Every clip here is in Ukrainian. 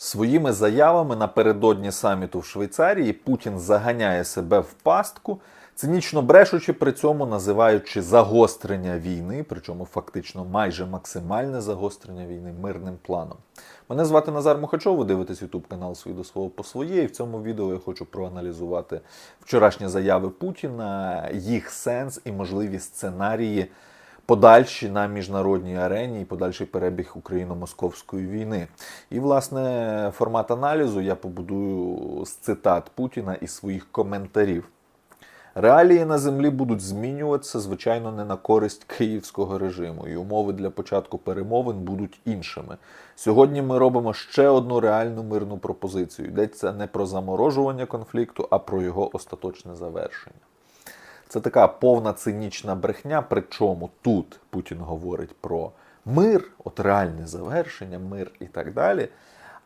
Своїми заявами напередодні саміту в Швейцарії Путін заганяє себе в пастку, цинічно брешучи, при цьому називаючи загострення війни, причому фактично майже максимальне загострення війни мирним планом. Мене звати Назар Мухачов, ви дивитесь YouTube канал «Свій до свого по своє. І в цьому відео я хочу проаналізувати вчорашні заяви Путіна, їх сенс і можливі сценарії подальші на міжнародній арені і подальший перебіг україно-московської війни. І, власне, формат аналізу я побудую з цитат Путіна і своїх коментарів. Реалії на землі будуть змінюватися, звичайно, не на користь київського режиму, і умови для початку перемовин будуть іншими. Сьогодні ми робимо ще одну реальну мирну пропозицію. Йдеться не про заморожування конфлікту, а про його остаточне завершення. Це така повна цинічна брехня. Причому тут Путін говорить про мир, от реальне завершення, мир і так далі.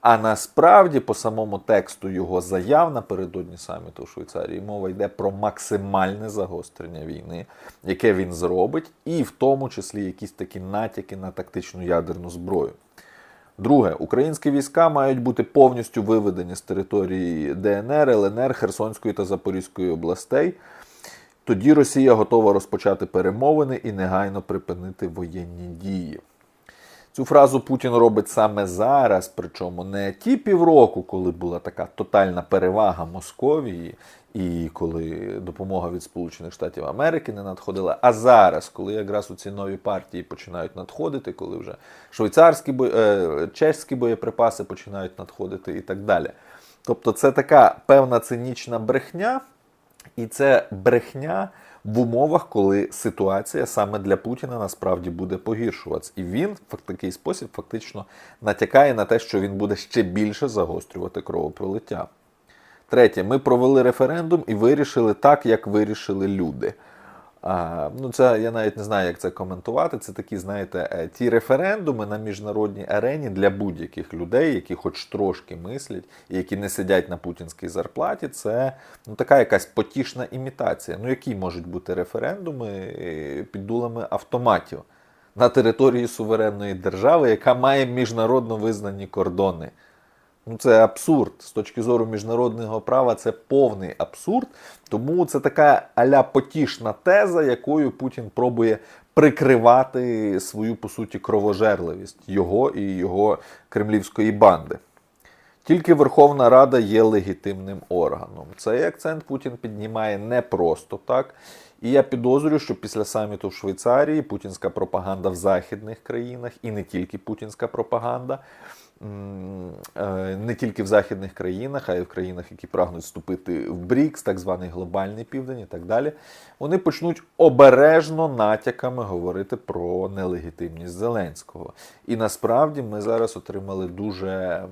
А насправді, по самому тексту його заяв напередодні саміту в Швейцарії мова йде про максимальне загострення війни, яке він зробить, і в тому числі якісь такі натяки на тактичну ядерну зброю. Друге, українські війська мають бути повністю виведені з території ДНР, ЛНР, Херсонської та Запорізької областей. Тоді Росія готова розпочати перемовини і негайно припинити воєнні дії. Цю фразу Путін робить саме зараз, причому не ті півроку, коли була така тотальна перевага Московії, і коли допомога від Сполучених Штатів Америки не надходила, а зараз, коли якраз у ці нові партії починають надходити, коли вже швейцарські е, чеські боєприпаси починають надходити і так далі. Тобто це така певна цинічна брехня, і це брехня в умовах, коли ситуація саме для Путіна насправді буде погіршуватися. І він в такий спосіб фактично натякає на те, що він буде ще більше загострювати кровопролиття. Третє, ми провели референдум і вирішили так, як вирішили люди. А, ну, це я навіть не знаю, як це коментувати. Це такі, знаєте, е, ті референдуми на міжнародній арені для будь-яких людей, які хоч трошки мислять, і які не сидять на путінській зарплаті. Це ну, така якась потішна імітація. Ну, які можуть бути референдуми е, під дулами автоматів на території суверенної держави, яка має міжнародно визнані кордони. Ну, це абсурд. З точки зору міжнародного права, це повний абсурд. Тому це така аля потішна теза, якою Путін пробує прикривати свою, по суті, кровожерливість його і його кремлівської банди. Тільки Верховна Рада є легітимним органом. Цей акцент Путін піднімає не просто так. І я підозрюю, що після саміту в Швейцарії путінська пропаганда в західних країнах, і не тільки путінська пропаганда, не тільки в західних країнах, а й в країнах, які прагнуть вступити в БРІКС, так званий глобальний південь і так далі, вони почнуть обережно натяками говорити про нелегітимність Зеленського. І насправді ми зараз отримали дуже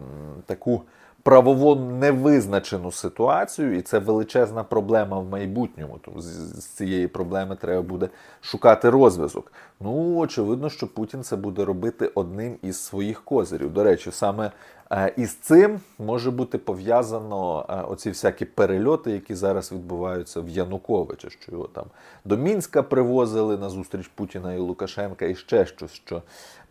таку правово невизначену ситуацію, і це величезна проблема в майбутньому. Тому з цієї проблеми треба буде шукати розв'язок. Ну, очевидно, що Путін це буде робити одним із своїх козирів. До речі, саме е, із цим може бути пов'язано е, оці всякі перельоти, які зараз відбуваються в Януковича, що його там до Мінська привозили на зустріч Путіна і Лукашенка, і ще щось, що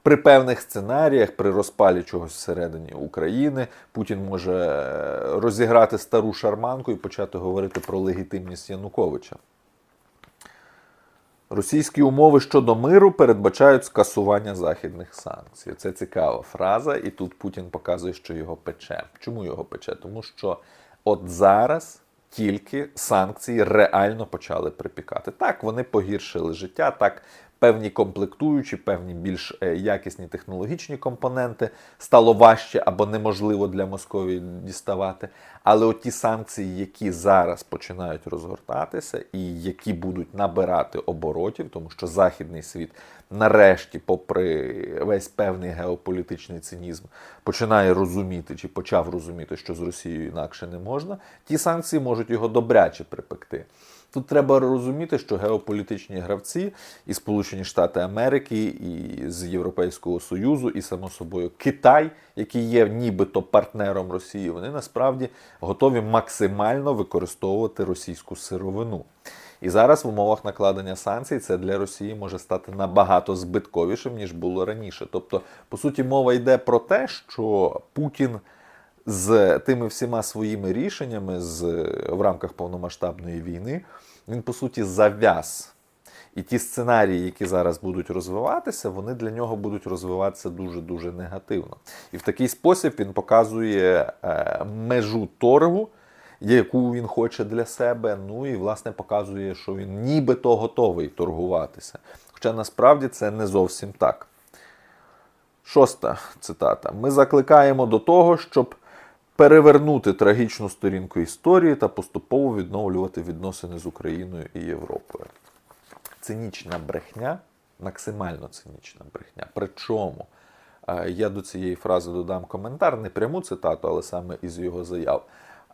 при певних сценаріях, при розпалі чогось всередині України, Путін може е, розіграти стару шарманку і почати говорити про легітимність Януковича. Російські умови щодо миру передбачають скасування західних санкцій. Це цікава фраза, і тут Путін показує, що його пече. Чому його пече? Тому що от зараз тільки санкції реально почали припікати. Так, вони погіршили життя, так певні комплектуючі, певні більш е, якісні технологічні компоненти стало важче або неможливо для Московії діставати. Але от ті санкції, які зараз починають розгортатися, і які будуть набирати оборотів, тому що західний світ, нарешті, попри весь певний геополітичний цинізм, починає розуміти чи почав розуміти, що з Росією інакше не можна, ті санкції можуть його добряче припекти. Тут треба розуміти, що геополітичні гравці і Сполучені Штати Америки, і з Європейського Союзу, і само собою Китай, який є нібито партнером Росії, вони насправді готові максимально використовувати російську сировину. І зараз в умовах накладення санкцій це для Росії може стати набагато збитковішим ніж було раніше. Тобто, по суті, мова йде про те, що Путін з тими всіма своїми рішеннями з, в рамках повномасштабної війни, він по суті зав'яз. І ті сценарії, які зараз будуть розвиватися, вони для нього будуть розвиватися дуже-дуже негативно. І в такий спосіб він показує е, межу торгу, яку він хоче для себе. Ну і власне показує, що він нібито готовий торгуватися. Хоча насправді це не зовсім так. Шоста цитата. Ми закликаємо до того, щоб перевернути трагічну сторінку історії та поступово відновлювати відносини з Україною і Європою. Цинічна брехня, максимально цинічна брехня. Причому е, я до цієї фрази додам коментар, не пряму цитату, але саме із його заяв,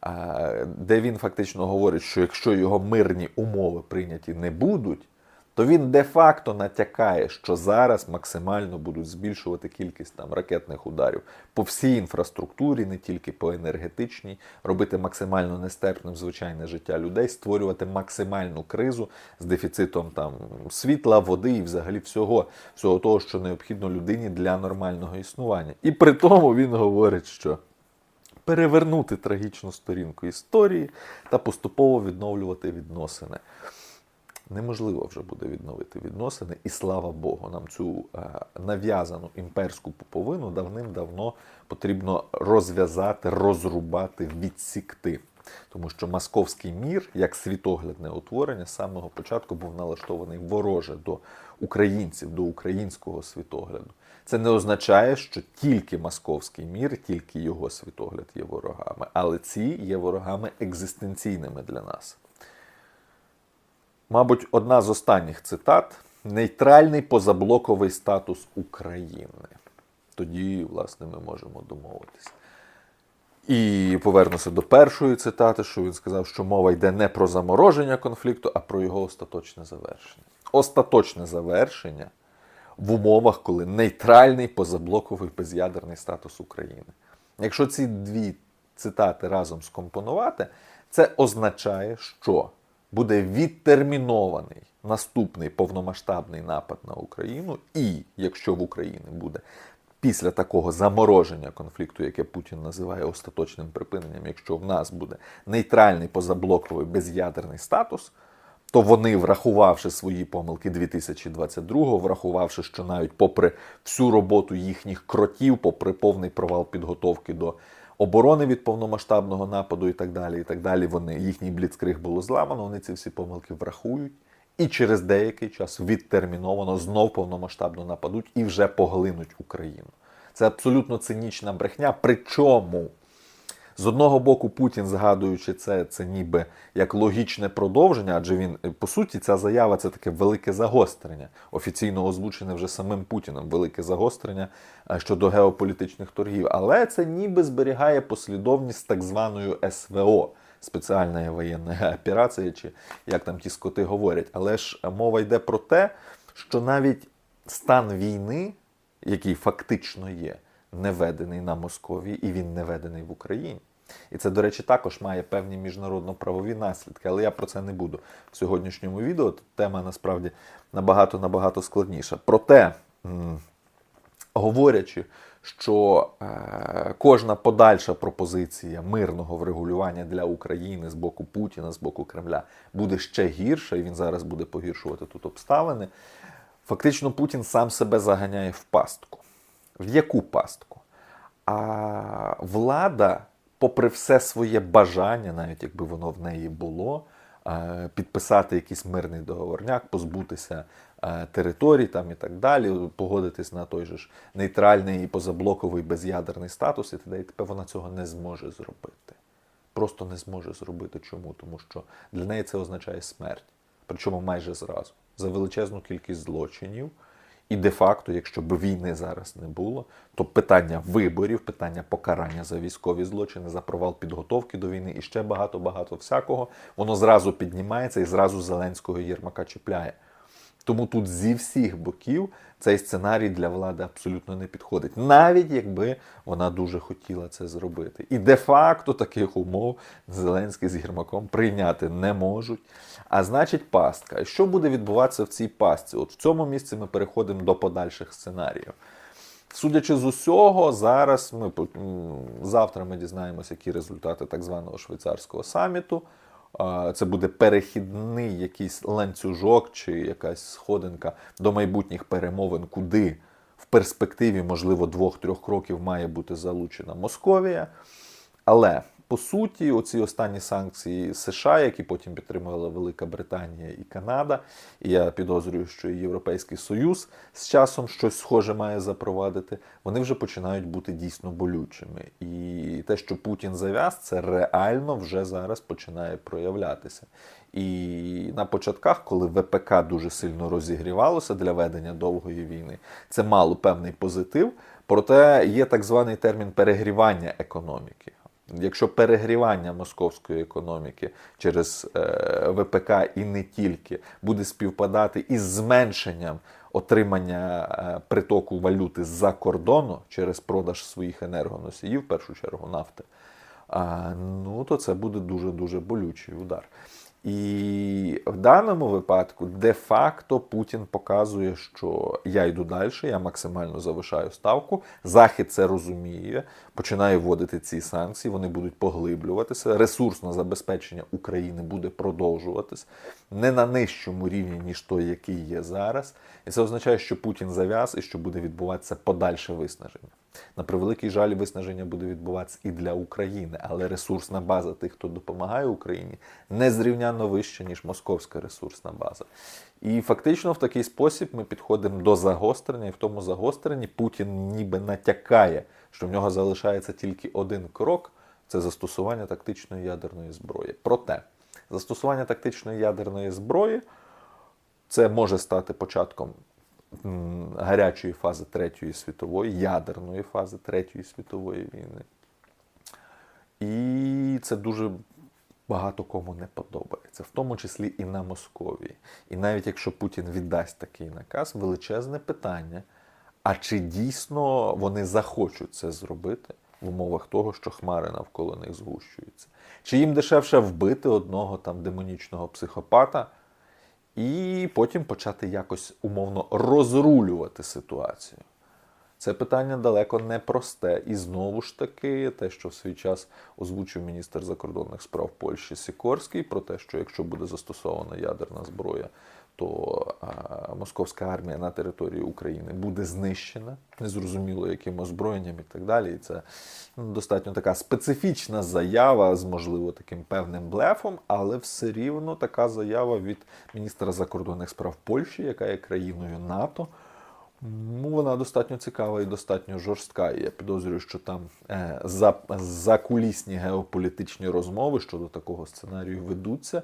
е, де він фактично говорить, що якщо його мирні умови прийняті не будуть, то він де-факто натякає, що зараз максимально будуть збільшувати кількість там ракетних ударів по всій інфраструктурі, не тільки по енергетичній, робити максимально нестерпним звичайне життя людей, створювати максимальну кризу з дефіцитом там світла, води і взагалі всього, всього того, що необхідно людині для нормального існування. І при тому він говорить, що перевернути трагічну сторінку історії та поступово відновлювати відносини неможливо вже буде відновити відносини, і слава Богу, нам цю е, нав'язану імперську пуповину давним-давно потрібно розв'язати, розрубати, відсікти. Тому що московський мір, як світоглядне утворення, з самого початку був налаштований вороже до українців, до українського світогляду. Це не означає, що тільки московський мір, тільки його світогляд є ворогами, але ці є ворогами екзистенційними для нас. Мабуть, одна з останніх цитат: нейтральний позаблоковий статус України. Тоді, власне, ми можемо домовитися. І повернуся до першої цитати, що він сказав, що мова йде не про замороження конфлікту, а про його остаточне завершення. Остаточне завершення в умовах, коли нейтральний позаблоковий без'ядерний статус України. Якщо ці дві цитати разом скомпонувати, це означає, що буде відтермінований наступний повномасштабний напад на Україну, і якщо в Україні буде після такого замороження конфлікту, яке Путін називає остаточним припиненням, якщо в нас буде нейтральний позаблоковий без'ядерний статус. То вони, врахувавши свої помилки 2022-го, врахувавши, що навіть попри всю роботу їхніх кротів, попри повний провал підготовки до оборони від повномасштабного нападу і так далі. і так далі. Вони їхній бліцкриг було зламано. Вони ці всі помилки врахують. І через деякий час відтерміновано знов повномасштабно нападуть і вже поглинуть Україну. Це абсолютно цинічна брехня. Причому з одного боку, Путін, згадуючи це, це ніби як логічне продовження, адже він, по суті, ця заява це таке велике загострення, офіційно озвучене вже самим Путіним, велике загострення е, щодо геополітичних торгів. Але це ніби зберігає послідовність так званою СВО. Спеціальна воєнна операція, чи як там ті скоти говорять. Але ж мова йде про те, що навіть стан війни, який фактично є, не ведений на Московії і він не ведений в Україні. І це, до речі, також має певні міжнародно-правові наслідки, але я про це не буду в сьогоднішньому відео. Тема насправді набагато-набагато складніша. Проте, говорячи, що е, кожна подальша пропозиція мирного врегулювання для України з боку Путіна, з боку Кремля буде ще гірша, і він зараз буде погіршувати тут обставини. Фактично, Путін сам себе заганяє в пастку. В яку пастку? А влада, попри все своє бажання, навіть якби воно в неї було, е, підписати якийсь мирний договорняк, позбутися е, територій там і так далі, погодитись на той же ж нейтральний і позаблоковий без'ядерний статус, і т.д. і тепер вона цього не зможе зробити. Просто не зможе зробити. Чому? Тому що для неї це означає смерть. Причому майже зразу за величезну кількість злочинів. І де-факто, якщо б війни зараз не було, то питання виборів, питання покарання за військові злочини, за провал підготовки до війни і ще багато-багато всякого, воно зразу піднімається і зразу Зеленського Єрмака чіпляє. Тому тут зі всіх боків цей сценарій для влади абсолютно не підходить, навіть якби вона дуже хотіла це зробити. І де-факто таких умов Зеленський з Єрмаком прийняти не можуть. А значить, пастка. І що буде відбуватися в цій пастці? От в цьому місці ми переходимо до подальших сценаріїв. Судячи з усього, зараз ми завтра ми дізнаємося, які результати так званого швейцарського саміту. Це буде перехідний якийсь ланцюжок чи якась сходинка до майбутніх перемовин, куди в перспективі, можливо, двох-трьох кроків має бути залучена Московія. Але по суті, оці останні санкції США, які потім підтримувала Велика Британія і Канада, і я підозрюю, що і Європейський Союз з часом щось схоже має запровадити, вони вже починають бути дійсно болючими. І те, що Путін зав'яз, це реально вже зараз починає проявлятися. І на початках, коли ВПК дуже сильно розігрівалося для ведення довгої війни, це мало певний позитив. Проте є так званий термін перегрівання економіки. Якщо перегрівання московської економіки через е, ВПК і не тільки буде співпадати із зменшенням отримання е, притоку валюти з-за кордону через продаж своїх енергоносіїв, в першу чергу нафти, ну то це буде дуже дуже болючий удар. І в даному випадку де-факто Путін показує, що я йду далі, я максимально завишаю ставку. Захід це розуміє, починає вводити ці санкції, вони будуть поглиблюватися. Ресурсне забезпечення України буде продовжуватись не на нижчому рівні, ніж той, який є зараз. І це означає, що Путін зав'яз і що буде відбуватися подальше виснаження. На превеликий жаль, виснаження буде відбуватися і для України, але ресурсна база тих, хто допомагає Україні, незрівнянно вища, ніж московська ресурсна база. І фактично в такий спосіб ми підходимо до загострення, і в тому загостренні Путін ніби натякає, що в нього залишається тільки один крок це застосування тактичної ядерної зброї. Проте застосування тактичної ядерної зброї це може стати початком гарячої фази Третьої світової, ядерної фази Третьої світової війни. І це дуже багато кому не подобається, в тому числі і на Московії. І навіть якщо Путін віддасть такий наказ, величезне питання: а чи дійсно вони захочуть це зробити в умовах того, що хмари навколо них згущуються? Чи їм дешевше вбити одного там демонічного психопата? І потім почати якось умовно розрулювати ситуацію. Це питання далеко не просте. І знову ж таки, те, що в свій час озвучив міністр закордонних справ Польщі Сікорський, про те, що якщо буде застосована ядерна зброя, то московська армія на території України буде знищена, незрозуміло яким озброєнням і так далі. І це ну, достатньо така специфічна заява з, можливо, таким певним блефом, але все рівно така заява від міністра закордонних справ Польщі, яка є країною НАТО. Ну, вона достатньо цікава і достатньо жорстка. Я підозрюю, що там е, за, закулісні геополітичні розмови щодо такого сценарію ведуться.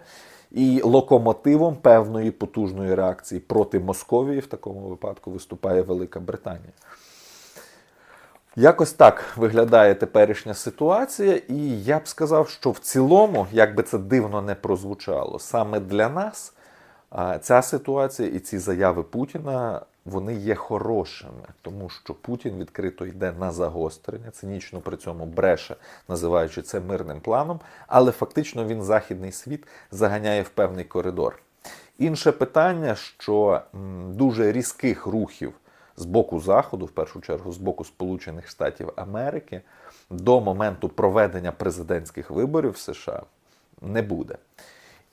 І локомотивом певної потужної реакції проти Московії в такому випадку виступає Велика Британія. Якось так виглядає теперішня ситуація, і я б сказав, що в цілому, як би це дивно не прозвучало, саме для нас ця ситуація і ці заяви Путіна вони є хорошими, тому що Путін відкрито йде на загострення, цинічно при цьому бреше, називаючи це мирним планом, але фактично він західний світ заганяє в певний коридор. Інше питання, що дуже різких рухів з боку Заходу, в першу чергу з боку Сполучених Штатів Америки, до моменту проведення президентських виборів в США не буде.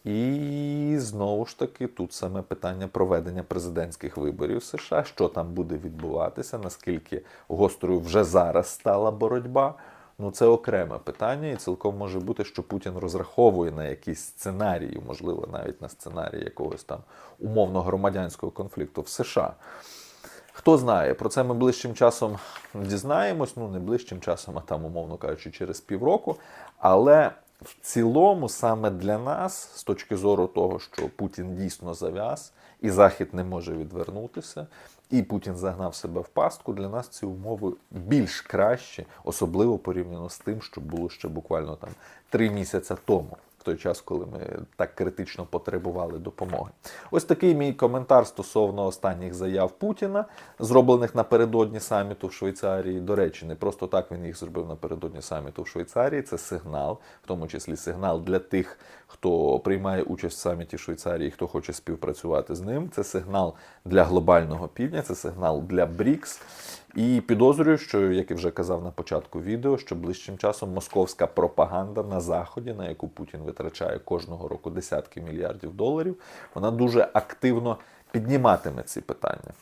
І знову ж таки, тут саме питання проведення президентських виборів в США, що там буде відбуватися, наскільки гострою вже зараз стала боротьба. Ну, це окреме питання, і цілком може бути, що Путін розраховує на якісь сценарії, можливо, навіть на сценарії якогось там умовно громадянського конфлікту в США. Хто знає, про це ми ближчим часом дізнаємось, ну не ближчим часом, а там, умовно кажучи, через півроку. Але в цілому, саме для нас, з точки зору того, що Путін дійсно зав'яз, і Захід не може відвернутися, і Путін загнав себе в пастку, для нас ці умови більш кращі, особливо порівняно з тим, що було ще буквально там три місяці тому. В той час, коли ми так критично потребували допомоги, ось такий мій коментар стосовно останніх заяв Путіна, зроблених напередодні саміту в Швейцарії. До речі, не просто так він їх зробив напередодні саміту в Швейцарії. Це сигнал, в тому числі сигнал для тих, хто приймає участь в саміті в Швейцарії, хто хоче співпрацювати з ним. Це сигнал для глобального півдня, це сигнал для БРІКС. І підозрюю, що, як і вже казав на початку відео, що ближчим часом московська пропаганда на заході, на яку Путін витрачає кожного року десятки мільярдів доларів, вона дуже активно підніматиме ці питання.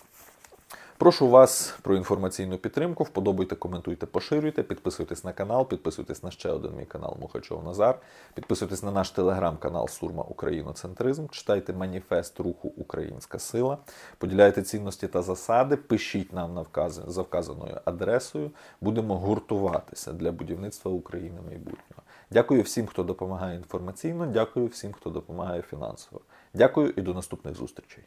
Прошу вас про інформаційну підтримку. Вподобайте, коментуйте, поширюйте, підписуйтесь на канал, підписуйтесь на ще один мій канал Мухачов Назар, підписуйтесь на наш телеграм-канал Сурма Україноцентризм, читайте маніфест руху Українська Сила, поділяйте цінності та засади, пишіть нам на вказ... за вказаною адресою. Будемо гуртуватися для будівництва України майбутнього. Дякую всім, хто допомагає інформаційно. Дякую всім, хто допомагає фінансово. Дякую і до наступних зустрічей.